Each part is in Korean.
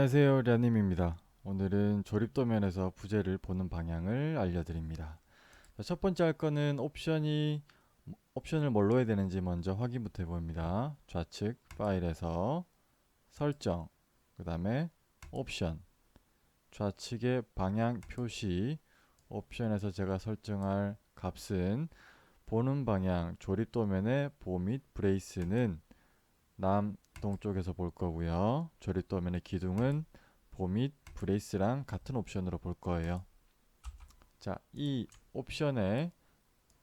안녕하세요 ля님입니다. 오늘은 조립도면에서 부재를 보는 방향을 알려드립니다. 자, 첫 번째 할 거는 옵션이 옵션을 뭘로 해야 되는지 먼저 확인부터 해봅니다. 좌측 파일에서 설정 그 다음에 옵션. 좌측의 방향 표시 옵션에서 제가 설정할 값은 보는 방향 조립도면의 보 및 브레이스는 남 동쪽에서 볼 거고요. 조립도면의 기둥은 보및 브레이스랑 같은 옵션으로 볼 거예요. 자, 이 옵션의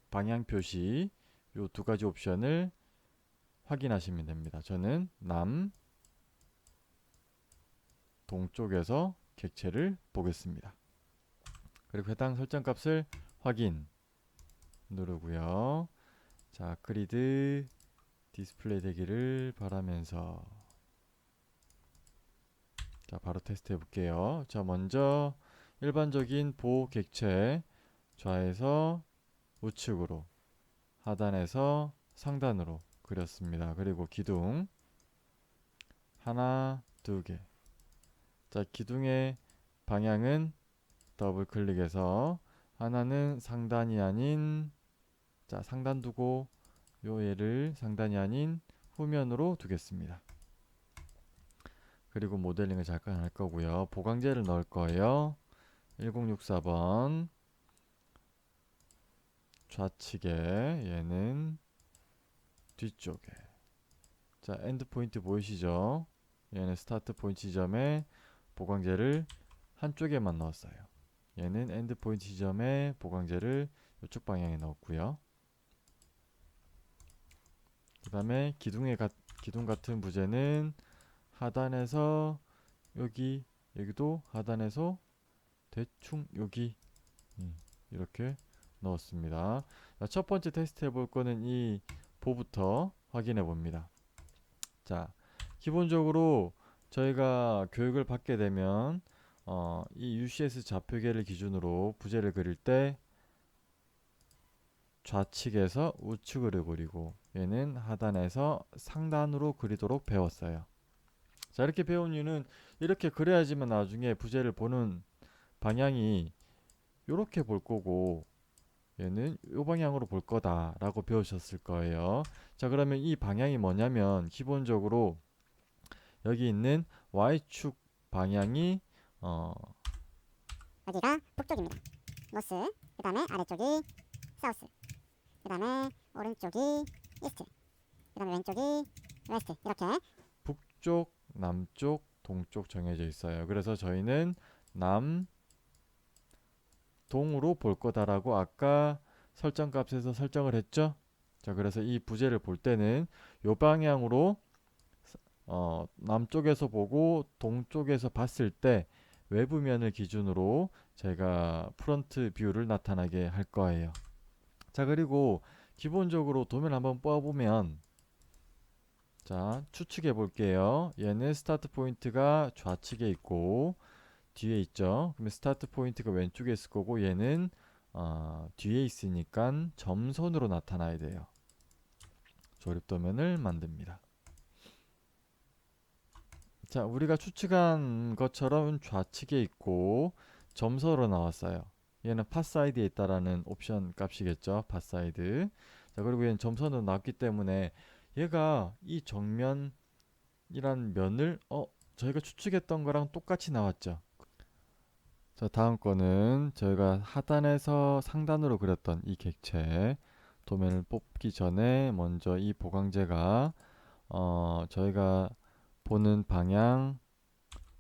방향 표시 요 두 가지 옵션을 확인하시면 됩니다. 저는 남 동쪽에서 객체를 보겠습니다. 그리고 해당 설정 값을 확인 누르고요. 자, 그리드 디스플레이 되기를 바라면서. 자 바로 테스트 해볼게요. 자 먼저 일반적인 보호 객체 좌에서 우측으로 하단에서 상단으로 그렸습니다. 그리고 기둥 하나 두개자 기둥의 방향은 더블 클릭해서 하나는 상단이 아닌 자 상단 두고 요 얘를 상단이 아닌 후면으로 두겠습니다. 그리고 모델링을 잠깐 할 거고요. 보강제를 넣을 거예요. 1064번 좌측에 얘는 뒤쪽에 자 엔드 포인트 보이시죠? 얘는 스타트 포인트 지점에 보강제를 한쪽에만 넣었어요. 얘는 엔드 포인트 지점에 보강제를 이쪽 방향에 넣었고요. 그 다음에 기둥의 가, 기둥 같은 부재는 하단에서 여기 여기도 하단에서 대충 여기 음, 이렇게 넣었습니다. 자, 첫 번째 테스트 해볼 거는 이 보부터 확인해 봅니다. 자, 기본적으로 저희가 교육을 받게 되면 어, 이 UCS 좌표계를 기준으로 부재를 그릴 때 좌측에서 우측으로 그리고 얘는 하단에서 상단으로 그리도록 배웠어요. 자 이렇게 배운 이유는 이렇게 그려야지만 나중에 부재를 보는 방향이 이렇게 볼 거고 얘는 이 방향으로 볼 거다 라고 배우셨을 거예요 자 그러면 이 방향이 뭐냐면 기본적으로 여기 있는 Y축 방향이 어 여기가 북쪽입니다. 노스. 그 다음에 아래쪽이 사우스. 그 다음에 오른쪽이 이스트. 그 다음에 왼쪽이 웨스트. 이렇게 북쪽, 남쪽, 동쪽 정해져 있어요. 그래서 저희는 남, 동으로 볼 거다라고 아까 설정 값에서 설정을 했죠. 자, 그래서 이 부재를 볼 때는 요 방향으로 어, 남쪽에서 보고 동쪽에서 봤을 때 외부면을 기준으로 제가 프런트 뷰를 나타나게 할 거예요. 자, 그리고 기본적으로 도면 한번 뽑아보면 자, 추측해 볼게요. 얘는 스타트 포인트가 좌측에 있고 뒤에 있죠. 그러면 스타트 포인트가 왼쪽에 있을 거고 얘는 어, 뒤에 있으니까 점선으로 나타나야 돼요. 조립 도면을 만듭니다. 자, 우리가 추측한 것처럼 좌측에 있고 점선으로 나왔어요. 얘는 파사이드에 있다라는 옵션 값이겠죠. 파사이드. 자, 그리고 얘는 점선으로 나왔기 때문에 얘가 이 정면이란 면을 어 저희가 추측했던 거랑 똑같이 나왔죠. 자, 다음 거는 저희가 하단에서 상단으로 그렸던 이 객체 도면을 뽑기 전에 먼저 이 보강제가 어 저희가 보는 방향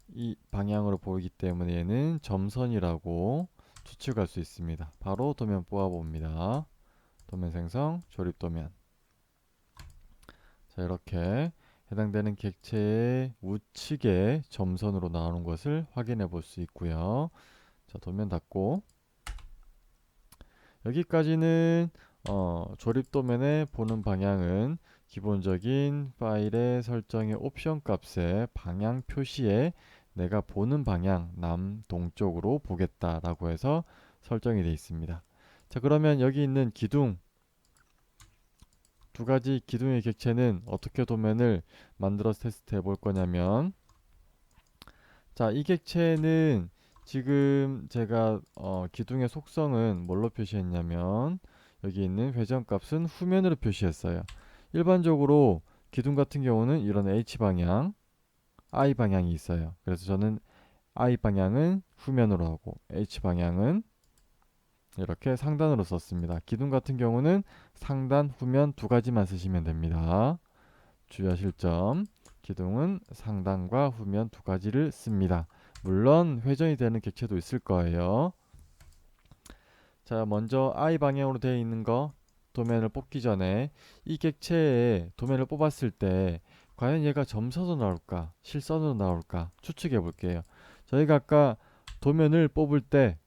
이 방향으로 보이기 때문에 얘는 점선이라고 추측할 수 있습니다. 바로 도면 뽑아 봅니다. 도면 생성, 조립 도면. 자, 이렇게 해당되는 객체의 우측에 점선으로 나오는 것을 확인해 볼 수 있고요. 자, 도면 닫고 여기까지는 어, 조립 도면에 보는 방향은 기본적인 파일의 설정의 옵션 값의 방향 표시에 내가 보는 방향 남동쪽으로 보겠다라고 해서 설정이 되어 있습니다. 자 그러면 여기 있는 기둥 두 가지 기둥의 객체는 어떻게 도면을 만들어서 테스트 해 볼 거냐면 자, 이 객체는 지금 제가 어, 기둥의 속성은 뭘로 표시했냐면 여기 있는 회전값은 후면으로 표시했어요. 일반적으로 기둥 같은 경우는 이런 H 방향, I 방향이 있어요. 그래서 저는 I 방향은 후면으로 하고 H 방향은 이렇게 상단으로 썼습니다. 기둥 같은 경우는 상단, 후면 두 가지만 쓰시면 됩니다. 주의하실 점. 기둥은 상단과 후면 두 가지를 씁니다. 물론 회전이 되는 객체도 있을 거예요. 자, 먼저 I 방향으로 되어 있는 거 도면을 뽑기 전에 이 객체의 도면을 뽑았을 때 과연 얘가 점선으로 나올까, 실선으로 나올까 추측해 볼게요. 저희가 아까 도면을 뽑을 때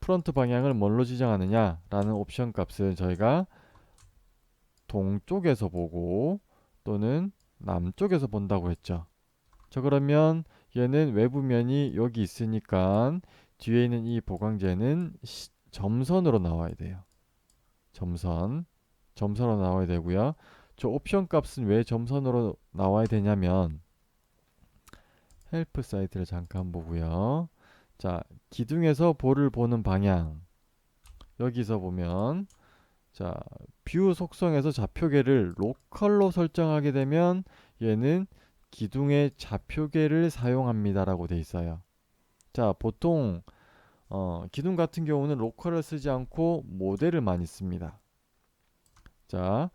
프론트 방향을 뭘로 지정하느냐 라는 옵션 값을 저희가 동쪽에서 보고 또는 남쪽에서 본다고 했죠. 저 그러면 얘는 외부면이 여기 있으니까 뒤에 있는 이 보강제는 시- 점선으로 나와야 돼요. 점선. 점선으로 나와야 되고요. 저 옵션 값은 왜 점선으로 나와야 되냐면 헬프 사이트를 잠깐 보고요. 자, 기둥에서 볼을 보는 방향. 여기서 보면 자, 뷰 속성에서 좌표계를 로컬로 설정하게 되면 얘는 기둥의 좌표계를 사용합니다라고 돼 있어요. 자, 보통 어, 기둥 같은 경우는 로컬을 쓰지 않고 모델을 많이 씁니다. 자,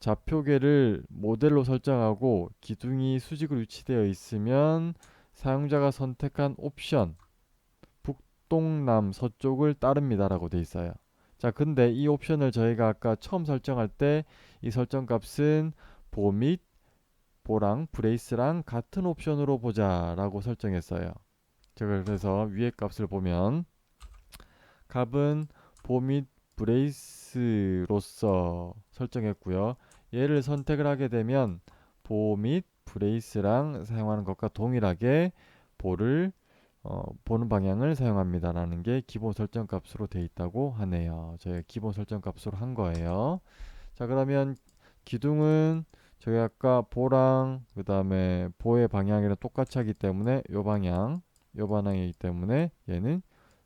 좌표계를 모델로 설정하고 기둥이 수직으로 위치되어 있으면 사용자가 선택한 옵션 북동남 서쪽을 따릅니다 라고 돼 있어요. 자, 근데 이 옵션을 저희가 아까 처음 설정할 때 이 설정 값은 보 및 보랑 브레이스랑 같은 옵션으로 보자 라고 설정했어요. 제가 그래서 위에 값을 보면 값은 보 및 브레이스로서 설정했고요. 얘를 선택을 하게 되면 보 및 브레이스랑 사용하는 것과 동일하게 볼을 어, 보는 방향을 사용합니다라는 게 기본 설정 값으로 돼 있다고 하네요. 저희가 기본 설정 값으로 한 거예요. 자, 그러면 기둥은 저희 아까 보랑 그 다음에 보의 방향이랑 똑같이 하기 때문에 요 방향, 요 방향이기 때문에 얘는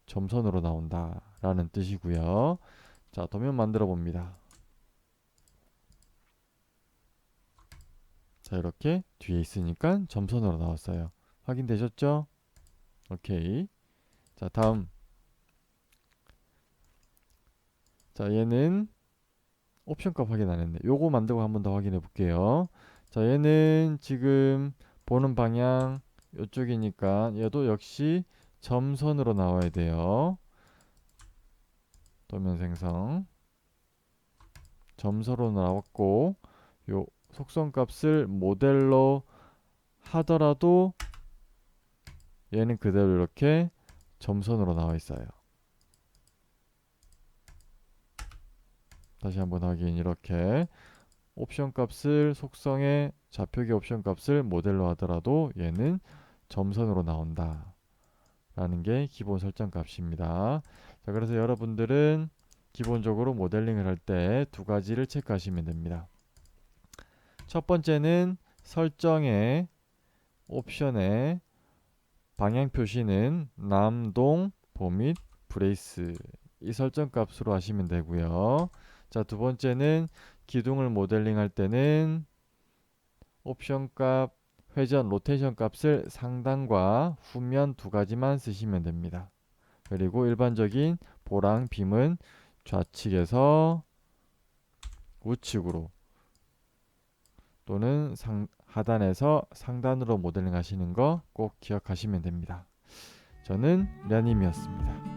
점선으로 나온다 라는 뜻이고요. 자, 도면 만들어 봅니다. 자, 이렇게 뒤에 있으니까 점선으로 나왔어요. 확인되셨죠? 오케이. 자, 다음. 자, 얘는 옵션 값 확인 안 했네. 요거 만들고 한 번 더 확인해 볼게요. 자, 얘는 지금 보는 방향 요쪽이니까 얘도 역시 점선으로 나와야 돼요. 도면 생성. 점선으로 나왔고 요 속성 값을 모델로 하더라도 얘는 그대로 이렇게 점선으로 나와 있어요. 다시 한번 확인. 이렇게 옵션 값을 속성의 좌표계 옵션 값을 모델로 하더라도 얘는 점선으로 나온다. 라는 게 기본 설정 값입니다. 자 그래서 여러분들은 기본적으로 모델링을 할 때 두 가지를 체크하시면 됩니다 첫 번째는 설정의 옵션에 방향 표시는 남동 보밋 브레이스 이 설정 값으로 하시면 되고요 자, 두 번째는 기둥을 모델링 할 때는 옵션 값, 회전, 로테이션 값을 상단과 후면 두 가지만 쓰시면 됩니다. 그리고 일반적인 보랑 빔은 좌측에서 우측으로 또는 상, 하단에서 상단으로 모델링 하시는 거 꼭 기억하시면 됩니다. 저는 련님이었습니다.